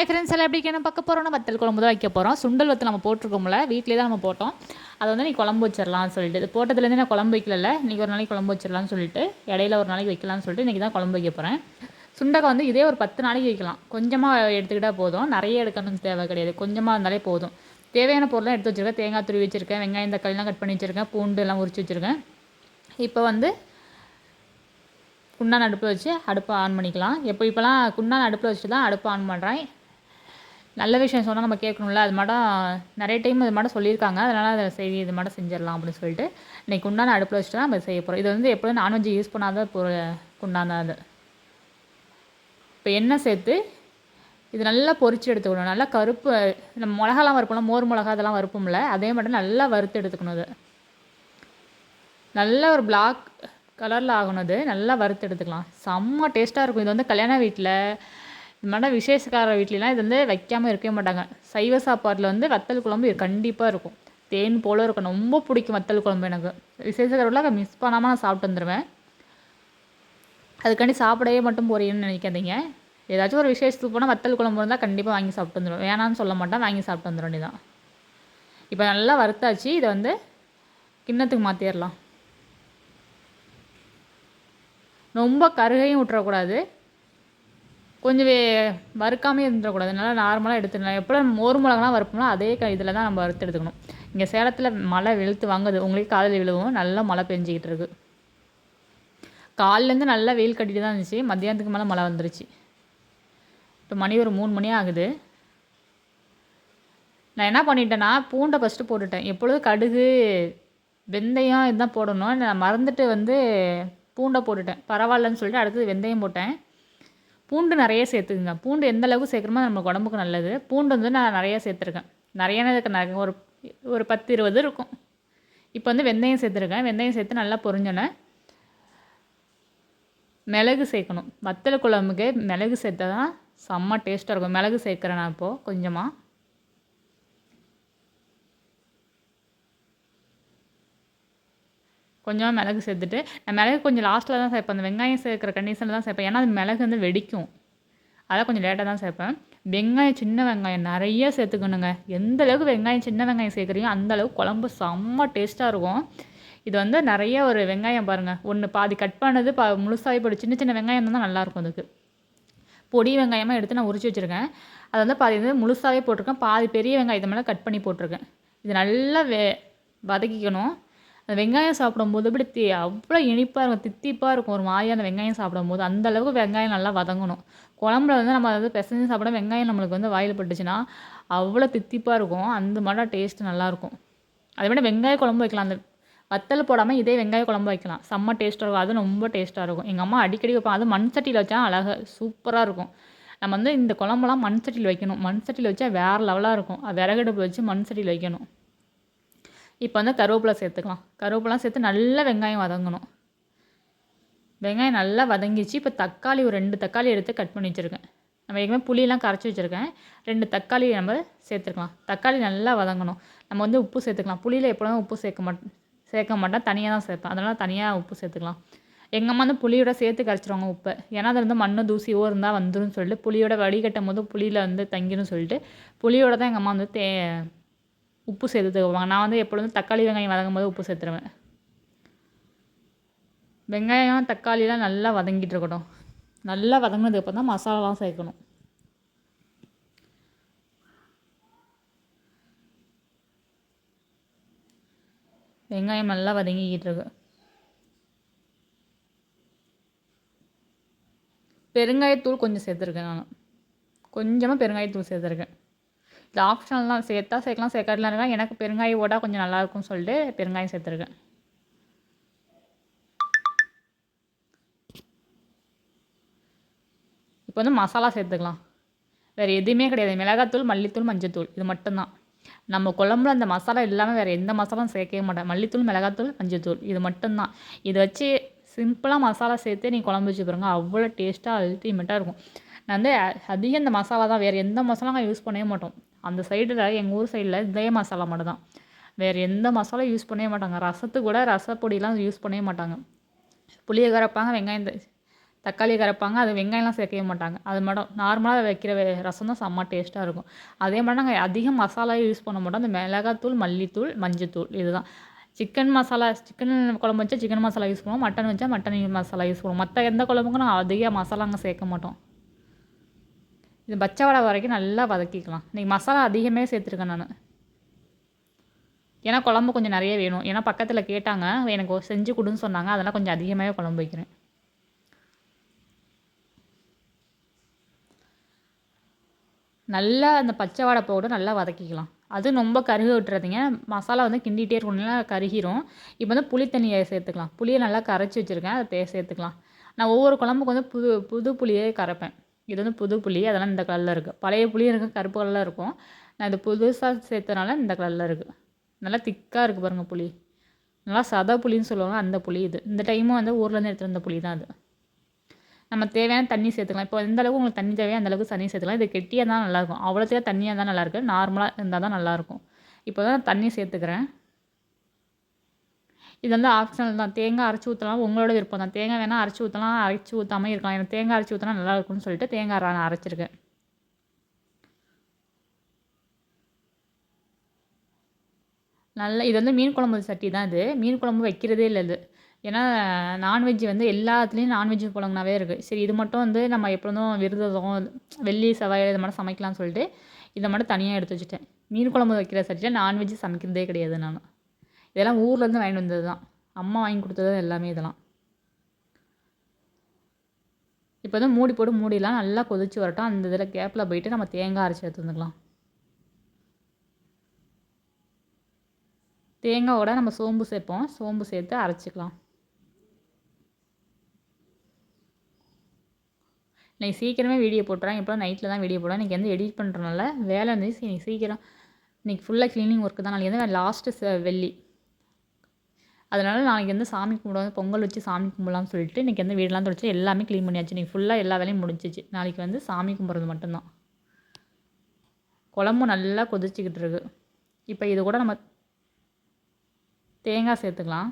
Hi friends எல்லாம் எப்படி என்ன பார்க்க போகிறோம்னா வத்தல் குழம்பு தான் வைக்க போகிறோம் சுண்டல் வத்து நம்ம போட்டிருக்கோம்ல வீட்டிலே தான் நம்ம போட்டோம். அதை வந்து நீ குழம்பு வச்சிடலாம்னு சொல்லிட்டு. இது போட்டதுலேருந்து நான் குழம்பு வைக்கல இன்றைக்கி ஒரு நாளைக்கு குழம்பு வச்சிடலாம்னு சொல்லிட்டு இடையில ஒரு நாளைக்கு வைக்கலாம்னு சொல்லிட்டு இன்றைக்கி தான் குழம்பு வைக்க போகிறேன் சுண்டக்காய் வந்து இதே ஒரு பத்து நாளைக்கு வைக்கலாம். கொஞ்சமாக எடுத்துக்கிட்டால் போதும். நிறைய எடுக்கணும்னு தேவை கிடையாது. கொஞ்சமாக இருந்தாலே போதும். தேவையான பொருளாக எடுத்து வச்சுருக்கேன். தேங்காய் துருவி வச்சுருக்கேன். வெங்காயம் தக்காளிலாம் கட் பண்ணி வச்சுருக்கேன். பூண்டு எல்லாம் உரிச்சு வச்சுருக்கேன். இப்போ வந்து குண்டான் அடுப்பில் வச்சு அடுப்பை ஆன் பண்ணிக்கலாம். எப்போ இப்போலாம் குண்டான் அடுப்பில் வச்சுட்டு தான் அடுப்பை ஆன் பண்ணுறேன் நல்ல விஷயம் சொன்னால் நம்ம கேட்கணும்ல. அது மட்டும் நிறைய டைம் இது மட்டும் சொல்லியிருக்காங்க. அதனால் அதை சரி இது மட்டும் செஞ்சிடலாம் அப்படின்னு சொல்லிட்டு இன்றைக்கி குண்டான அடுப்பில் வச்சுட்டு தான் நம்ம செய்ய போகிறோம் இது வந்து எப்போதும் நான்வெஜ் யூஸ் பண்ணாத பொருள் குண்டான் அது. இப்போ எண்ணெய் சேர்த்து இது நல்லா பொறிச்சு எடுத்துக்கணும். நல்லா கருப்பு நம்ம மிளகாலாம் வறுப்போம்ல மோர் மிளகா அதெல்லாம் வறுப்போம்ல அதே மட்டும் நல்லா வறுத்து எடுத்துக்கணும் அது. நல்ல ஒரு பிளாக் கலரில் ஆகணும் அது. நல்லா வறுத்து எடுத்துக்கலாம். செம்ம டேஸ்ட்டாக இருக்கும். இது வந்து கல்யாண வீட்டில் இது மாதிரி விசேஷக்கார வீட்லலாம் இது வந்து வைக்காமல் இருக்கவே மாட்டாங்க. சைவ சாப்பாட்டில் வந்து வத்தல் குழம்பு கண்டிப்பாக இருக்கும். தேன் போல இருக்கும். ரொம்ப பிடிக்கும் வத்தல் குழம்பு எனக்கு. விசேஷக்காரில் மிஸ் பண்ணாமல் நான் சாப்பிட்டு வந்துடுவேன் அதுக்காண்டி சாப்பிடவே மட்டும் போறீங்கன்னு நினைக்காதீங்க. ஏதாச்சும் ஒரு விசேஷத்துக்கு போனால் வத்தல் குழம்பு இருந்தால் கண்டிப்பாக வாங்கி சாப்பிட்டு வந்துடுவேன் வேணான்னு சொல்ல மாட்டேன். வாங்கி சாப்பிட்டு வந்துட வேண்டியதான் இப்போ நல்லா வறுத்தாச்சு. இதை வந்து கிண்ணத்துக்கு மாற்றிடலாம் ரொம்ப கருகையும் விட்டுறக்கூடாது கொஞ்சம் வே வறுக்காமே இருந்துடக்கூடாது. நல்லா நார்மலாக எடுத்துடலாம் எப்போ மோர் மிளகாலாம் வறுப்போம்னா அதே க இதில் தான் நம்ம வறுத்து எடுத்துக்கணும். இங்கே சேலத்தில் மழை வெளுத்து வாங்குது. உங்களுக்கு காலையில் விழுவும். நல்லா மழை பெஞ்சிக்கிட்டு இருக்கு. காலிலேருந்து நல்லா வெயில் கட்டிட்டு தான் இருந்துச்சு. மத்தியானத்துக்கு மேலே மழை வந்துருச்சு. இப்போ மணி ஒரு மூணு மணி ஆகுது. நான் என்ன பண்ணிட்டேன்னா பூண்டை ஃபஸ்ட்டு போட்டுட்டேன். எப்பொழுதும் கடுகு வெந்தயம் இதுதான் போடணும். நான் மறந்துட்டு வந்து பூண்டை போட்டுட்டேன். பரவாயில்லன்னு சொல்லிட்டு அடுத்தது வெந்தயம் போட்டேன். பூண்டு நிறைய சேர்த்துக்குங்க. பூண்டு எந்த அளவுக்கு சேர்க்குறமோ நம்ம உடம்புக்கு நல்லது. பூண்டு வந்து நான் நிறைய சேர்த்துருக்கேன். நிறையனே இருக்கு நிறைய ஒரு ஒரு பத்து இருபது இருக்கும். இப்போ வந்து வெந்தயம் சேர்த்துருக்கேன். வெந்தயம் சேர்த்து நல்லா பொரிஞ்சோன்னே மிளகு சேர்க்கணும். வத்தல் குழம்புக்கு மிளகு சேர்த்தா தான் செம்ம டேஸ்ட்டாக இருக்கும். மிளகு சேர்க்குறேன் நான் இப்போது கொஞ்சமாக கொஞ்சமாக மிளகு சேர்த்துட்டு நான் மிளகு கொஞ்சம் லாஸ்ட்டில் தான் சேர்ப்பேன். அந்த வெங்காயம் சேர்க்குற கண்டிஷனில் தான் சேர்ப்பேன். ஏன்னா அது மிளகு வந்து வெடிக்கும். அதான் கொஞ்சம் லேட்டாக தான் சேர்ப்பேன். வெங்காயம் சின்ன வெங்காயம் நிறைய சேர்த்துக்கணுங்க. எந்த அளவுக்கு வெங்காயம் சின்ன வெங்காயம் சேர்க்குறீங்க அந்த அளவுக்கு குழம்பு செம்ம டேஸ்ட்டாக இருக்கும். இது வந்து நிறைய ஒரு வெங்காயம் பாருங்கள் ஒன்று பாதி கட் பண்ணது பா முழுசாகவே போட்டு சின்ன சின்ன வெங்காயம் தான் நல்லாயிருக்கும் அதுக்கு. பொடி வெங்காயமாக எடுத்து நான் உரிச்சு வச்சுருக்கேன். அதை வந்து பாதி வந்து முழுசாகவே போட்டிருக்கேன். பாதி பெரிய வெங்காயத்தை மேலே கட் பண்ணி போட்டிருக்கேன். இது நல்லா வே வதக்கிக்கணும். அந்த வெங்காயம் சாப்பிடும்போது இப்படி அவ்வளோ இனிப்பாக இருக்கும் தித்திப்பாக இருக்கும் ஒரு மாதிரியாக அந்த வெங்காயம் சாப்பிடும்போது. அந்த அளவுக்கு வெங்காயம் நல்லா வதங்கணும். குழம்புல வந்து நம்ம வந்து பிசைஞ்சு சாப்பிட வெங்காயம் நம்மளுக்கு வந்து வாயில் பட்டுச்சுன்னா அவ்வளோ தித்திப்பாக இருக்கும் அந்த மாதிரி டேஸ்ட்டு நல்லாயிருக்கும் அதை விட வெங்காய குழம்பு வைக்கலாம். அந்த வத்தல் போடாமல் இதே வெங்காய குழம்பு வைக்கலாம். செம்ம டேஸ்ட்டாக இருக்கும். அது ரொம்ப டேஸ்ட்டாக இருக்கும். எங்கள் அம்மா அடிக்கடி வைப்போம் அது மண் சட்டியில் வச்சா அழகாக சூப்பராக இருக்கும். நம்ம வந்து இந்த குழம்புலாம் மண் சட்டியில் வைக்கணும். மண் சட்டியில் வச்சா வேறு லெவலாக இருக்கும். அது விறகடுப்பு வச்சு மண் சட்டியில் வைக்கணும். இப்போ வந்து கருவேப்பிலை சேர்த்துக்கலாம். கருவேப்பிலாம் சேர்த்து நல்லா வெங்காயம் வதங்கணும். வெங்காயம் நல்லா வதங்கிச்சு. இப்போ தக்காளி ஒரு ரெண்டு தக்காளி எடுத்து கட் பண்ணி வச்சுருக்கேன். நம்ம ஏற்கனவே புளியெல்லாம் கரைச்சி வச்சுருக்கேன். ரெண்டு தக்காளி நம்ம சேர்த்துக்கலாம். தக்காளி நல்லா வதங்கணும். நம்ம வந்து உப்பு சேர்த்துக்கலாம். புளியில் எப்போதும் உப்பு சேர்க்க மாட்டேன் சேர்க்க மாட்டேன் தனியாக தான் சேர்ப்பேன். அதனால் தனியாக உப்பு சேர்த்துக்கலாம். எங்கள் அம்மா வந்து புளியோட சேர்த்து கரைச்சிருவாங்க உப்பை. ஏன்னா அதில் வந்து மண்ணு தூசியோ இருந்தால் வந்துடும் சொல்லிட்டு புளியோட வடிகட்டும் போது புளியில் வந்து தங்கிடும் சொல்லிட்டு புளியோட தான் எங்கள் அம்மா வந்து தே உப்பு சேர்த்துக்குவாங்க. நான் வந்து எப்பொழுதும் தக்காளி வெங்காயம் வதங்கும் போது உப்பு சேர்த்துருவேன். வெங்காயம் தக்காளிலாம் நல்லா வதங்கிட்டு இருக்கட்டும். நல்லா வதங்கினதுக்கு அப்புறம் தான் மசாலாலாம் சேர்க்கணும். வெங்காயம் நல்லா வதங்கிக்கிட்டு இருக்கு. பெருங்காயத்தூள் கொஞ்சம் சேர்த்துருக்கேன் நான். கொஞ்சமாக பெருங்காயத்தூள் சேர்த்துருக்கேன். இது ஆப்ஷனல்லாம் சேர்த்தா சேர்க்கலாம் சேர்க்கலாம் இருக்கா எனக்கு பெருங்காயம் ஓடா கொஞ்சம் நல்லாயிருக்கும்னு சொல்லிட்டு பெருங்காயம் சேர்த்துருக்கேன். இப்போ வந்து மசாலா சேர்த்துக்கலாம். வேறு எதுவுமே கிடையாது. மிளகாத்தூள் மல்லித்தூள் மஞ்சத்தூள். இது மட்டும்தான். நம்ம குழம்புல அந்த மசாலா இல்லாமல் வேறு எந்த மசாலாவும் சேர்க்கவே மாட்டேன். மல்லித்தூள் மிளகாத்தூள் மஞ்சத்தூள். இது மட்டும்தான். இதை வச்சு சிம்பிளாக மசாலா சேர்த்து நீ குழம்பு வச்சு பாருங்க அவ்வளோ டேஸ்ட்டாக அல்டிமேட்டாக இருக்கும். நான் வந்து அதிகம் இந்த மசாலா தான் வேறு எந்த மசாலாவும் யூஸ் பண்ணவே மாட்டோம். அந்த சைடில் எங்கள் ஊர் சைடில் இதே மசாலா மட்டும் தான் வேறு எந்த மசாலா யூஸ் பண்ணவே மாட்டாங்க. ரசத்துக்கு கூட ரசப்பொடிலாம் யூஸ் பண்ணவே மாட்டாங்க. புளியை கரைப்பாங்க வெங்காயம் தக்காளி கரைப்பாங்க அது வெங்காயம்லாம் சேர்க்கவே மாட்டாங்க. அது மட்டும் நார்மலாக வைக்கிற ரசம் தான் செம்ம டேஸ்ட்டாக இருக்கும். அதே மாதிரி நாங்கள் அதிகம் மசாலாவே யூஸ் பண்ண மாட்டோம். அந்த மிளகாத்தூள் மல்லித்தூள் மஞ்சத்தூள் இதுதான். சிக்கன் மசாலா சிக்கன் குழம்பு வச்சா சிக்கன் மசாலா யூஸ் பண்ணுவோம். மட்டன் வச்சா மட்டன் மசாலா யூஸ் பண்ணுவோம். மற்ற எந்த குழம்புக்கும் நாங்கள் அதிக மசாலாங்க சேர்க்க மாட்டோம். இது பச்சை வடை வரைக்கும் நல்லா வதக்கிக்கலாம். இன்றைக்கி மசாலா அதிகமே சேர்த்துருக்கேன் நான். ஏன்னா குழம்பு கொஞ்சம் நிறைய வேணும். ஏன்னா பக்கத்தில் கேட்டாங்க. எனக்கு ஒரு செஞ்சு கொடுன்னு சொன்னாங்க. அதெல்லாம் கொஞ்சம் அதிகமாகவே குழம்பு வைக்கிறேன். நல்லா அந்த பச்சை வாடை போட்டு நல்லா வதக்கிக்கலாம். அது ரொம்ப கருக விட்டுறதுங்க. மசாலா வந்து கிண்டிகிட்டே இருக்கணும்னா கருகிரும். இப்போ வந்து புளி தண்ணியை சேர்த்துக்கலாம். புளியை நல்லா கரைச்சி வச்சுருக்கேன். அதை சேர்த்துக்கலாம். நான் ஒவ்வொரு குழம்புக்கு வந்து புது புது புளியே கரைப்பேன். இது வந்து புது புளி அதெல்லாம் இந்த கலரில் இருக்குது பழைய புளியும் இருக்கும் கருப்பு கலரில் இருக்கும். நான் இது புதுசாக சேர்த்தனால இந்த கலரில் இருக்குது நல்லா திக்காக இருக்குது பாருங்கள் புளி நல்லா சத புளின்னு சொல்லுவாங்க அந்த புளி இது. இந்த டைமும் வந்து ஊர்லேருந்து எடுத்துகிட்டு வந்த புளி தான் அது. நம்ம தேவையான தண்ணி சேர்த்துக்கலாம். இப்போ எந்த அளவுக்கு உங்களுக்கு தண்ணி தேவையோ அந்தளவுக்கு தண்ணி சேர்த்துக்கலாம். இது கெட்டியாக தான் நல்லாயிருக்கும் அவ்வளோத்தையும் தண்ணியாக தான் நல்லாயிருக்கு நார்மலாக இருந்தால் தான் நல்லாயிருக்கும் இப்போ தான் தண்ணி சேர்த்துக்கிறேன். இது வந்து ஆப்ஷனல் தான். தேங்காய் அரைச்சி ஊற்றலாம் உங்களோட விருப்பம் தான். தேங்காய் வேணால் அரைச்சி ஊற்றலாம் அரைச்சி ஊற்றாமல் இருக்கலாம். எனக்கு தேங்காய் அரைச்சி ஊற்றினா நல்லா இருக்கும்னு சொல்லிட்டு தேங்காய் நான் அரைச்சிருக்கேன். நல்ல இது வந்து மீன் குழம்பு சட்டி தான் இது. மீன் குழம்பு வைக்கிறதே இல்லை இது. ஏன்னா நான்வெஜ் வந்து எல்லாத்துலேயும் நான்வெஜ் புழங்கினாவே இருக்குது சரி இது மட்டும் வந்து நம்ம எப்பொழுதும் விருதம் வெள்ளி செவ்வாய் இது மட்டும் சமைக்கலாம்னு சொல்லிட்டு இதை மட்டும் தனியாக எடுத்து வச்சுட்டேன். மீன் குழம்பு வைக்கிற சட்டியில் நான்வெஜ் சமைக்கிறதே கிடையாது நான் இதெல்லாம் ஊர்லேருந்து வாங்கிட்டு வந்தது தான் அம்மா வாங்கி கொடுத்தது எல்லாமே இதெல்லாம். இப்போ வந்து மூடி போட்டு மூடிலாம் நல்லா கொதிச்சு வரட்டும். அந்த இதில் கேப்பில் போயிட்டு நம்ம தேங்காய் அரைச்சி எடுத்து வந்துக்கலாம். தேங்காவோட நம்ம சோம்பு சேர்ப்போம். சோம்பு சேர்த்து அரைச்சிக்கலாம். இன்னைக்கு சீக்கிரமே வீடியோ போட்டுறேன் இப்போ நைட்டில் தான் வீடியோ போடுறேன் இன்றைக்கி வந்து எடிட் பண்ணுறதுனால வேலை இருந்துச்சு. இன்றைக்கி சீக்கிரம் இன்றைக்கி ஃபுல்லாக க்ளீனிங் ஒர்க்கு தான். நாளைக்கு வந்து லாஸ்ட்டு வெள்ளி. அதனால் நாளைக்கு வந்து சாமி கும்பிடுவாங்க பொங்கல் வச்சு சாமி கும்பிடலாம்னு சொல்லிட்டு இன்றைக்கி வந்து வீடெலாம் தொடச்சி எல்லாமே க்ளீன் பண்ணியாச்சு. இன்றைக்கி ஃபுல்லாக எல்லா வேலையும் முடிஞ்சிச்சு. நாளைக்கு வந்து சாமி கும்பிட்றது மட்டும்தான். குழம்பும் நல்லா கொதிச்சிக்கிட்டு இருக்கு. இப்போ இது கூட நம்ம தேங்காய் சேர்த்துக்கலாம்.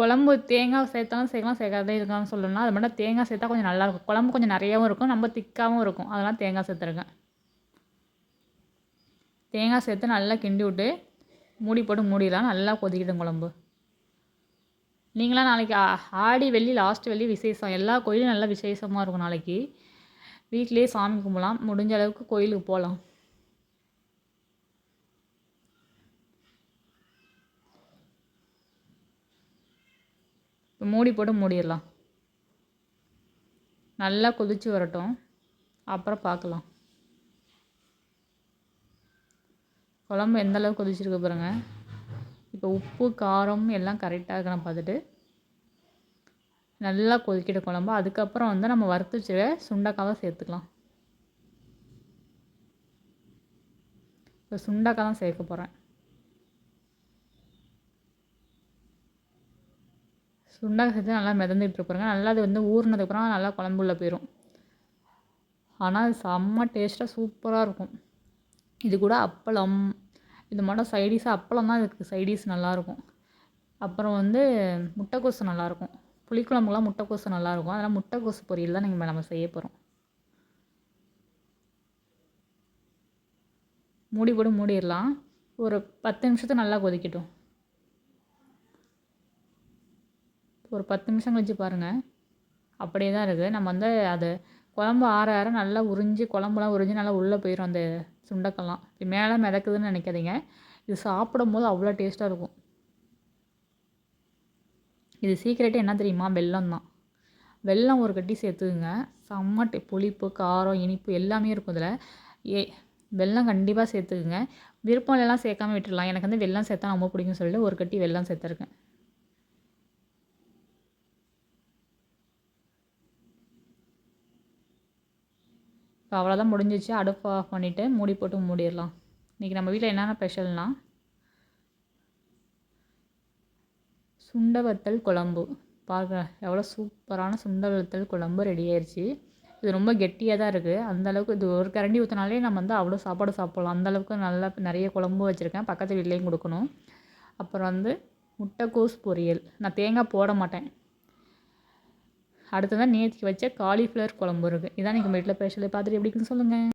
குழம்பு தேங்காய் சேர்த்தாலும் சேர்க்கலாம் சேர்க்காதே இருக்கான்னு சொல்லணும்னா அது மட்டும் தேங்காய் சேர்த்தா கொஞ்சம் நல்லாயிருக்கும். குழம்பு கொஞ்சம் நிறையாவும் இருக்கும் நம்ம திக்காகவும் இருக்கும். அதெல்லாம் தேங்காய் சேர்த்துருக்கேன் தேங்காய் சேர்த்து நல்லா கிண்டி விட்டு மூடி போட்டு மூடிடலாம். நல்லா கொதிக்கிடும் குழம்பு. நீங்களாம் நாளைக்கு ஆ- ஆடி வெள்ளி லாஸ்ட் வெள்ளி விசேஷம். எல்லா கோயிலும் நல்லா விசேஷமாக இருக்கும் நாளைக்கு. வீட்டிலேயே சாமி கும்பலாம் முடிஞ்ச அளவுக்கு கோயிலுக்கு போகலாம். இப்போ மூடி போட்டு மூடிடலாம். நல்லா கொதிச்சு வரட்டும். அப்புறம் பார்க்கலாம். குழம்பு எந்த அளவுக்கு கொதிச்சிருக்கு பாருங்க. இப்போ உப்பு காரம் எல்லாம் கரெக்டாக இருக்கான்னு பார்த்துட்டு நல்லா கொதிக்கிட்ட குழம்பு. அதுக்கப்புறம் வந்து நம்ம வறுத்து வச்சுருக்க சுண்டைக்காவை சேர்த்துக்கலாம். இப்போ சுண்டைக்காய் தான் சேர்க்க போகிறேன் சுண்டக்காய் சேர்த்து நல்லா மிதந்துட்டு இருப்பாருங்க நல்லா அது வந்து ஊறினதுக்கப்புறம் நல்லா குழம்புள்ள போயிடும் ஆனால் அது செம்ம டேஸ்ட்டாக சூப்பராக இருக்கும். இது கூட அப்பளம். இது மட்டும் சைடிஷாக அப்பளம் தான் இதுக்கு சைடிஷ் நல்லாயிருக்கும் அப்புறம் வந்து முட்டைக்கோசு நல்லாயிருக்கும் புளிக்குழம்புலாம் முட்டைக்கோசு நல்லாயிருக்கும் அதனால் முட்டைக்கோசு பொரியல் தான் நீங்கள் நம்ம செய்ய போகிறோம் மூடி போட்டு மூடிடலாம். ஒரு பத்து நிமிஷத்துக்கு நல்லா கொதிக்கட்டும். ஒரு பத்து நிமிஷம் கழிச்சு பாருங்கள் அப்படியே தான் இருக்குது. நம்ம வந்து அது குழம்பு ஆற ஆற நல்லா உறிஞ்சி குழம்புலாம் உறிஞ்சி நல்லா உள்ளே போயிடும் அந்த சுண்டக்கெல்லாம். இது மேலே மிதக்குதுன்னு நினைக்காதீங்க. இது சாப்பிடும் போது அவ்வளோ டேஸ்ட்டாக இருக்கும். இது சீக்கிரட்டே என்ன தெரியுமா? வெல்லம் தான். வெல்லம் ஒரு கட்டி சேர்த்துக்குங்க. செம்ம புளிப்பு காரம் இனிப்பு எல்லாமே இருக்கும் இதில். ஏ வெல்லம் கண்டிப்பாக சேர்த்துக்குங்க. விருப்பம் எல்லாம் சேர்க்காம விட்டுடலாம். எனக்கு வந்து வெல்லம் சேர்த்தா ரொம்ப பிடிக்கும்னு சொல்லிட்டு ஒரு கட்டி வெல்லம் சேர்த்துருக்கேன். இப்போ அவ்வளோதான் முடிஞ்சிச்சு. அடுப்பு ஆஃப் பண்ணிவிட்டு மூடி போட்டு மூடிடலாம். இன்றைக்கி நம்ம வீட்டில் என்னென்ன ஸ்பெஷல்னால் சுண்டை வத்தல் குழம்பு. பார்க்க எவ்வளோ சூப்பரான சுண்டை வத்தல் குழம்பு ரெடி ஆயிடுச்சு இது ரொம்ப கெட்டியாக தான் இருக்குது அந்தளவுக்கு இது ஒரு கரண்டி ஊற்றினாலே நம்ம வந்து அவ்வளோ சாப்பாடு சாப்பிட்லாம். அந்தளவுக்கு நல்லா நிறைய குழம்பு வச்சுருக்கேன். பக்கத்து வீட்லேயும் கொடுக்கணும். அப்புறம் வந்து முட்டைக்கோஸ் பொரியல். நான் தேங்காய் போட மாட்டேன். அடுத்ததான் நேற்றுக்கு வச்ச காலிஃப்ளவர் குழம்பு இருக்குது இதான் நீங்கள் வீட்டில் ஸ்பெஷல் பார்த்துட்டு எப்படின்னு சொல்லுங்கள்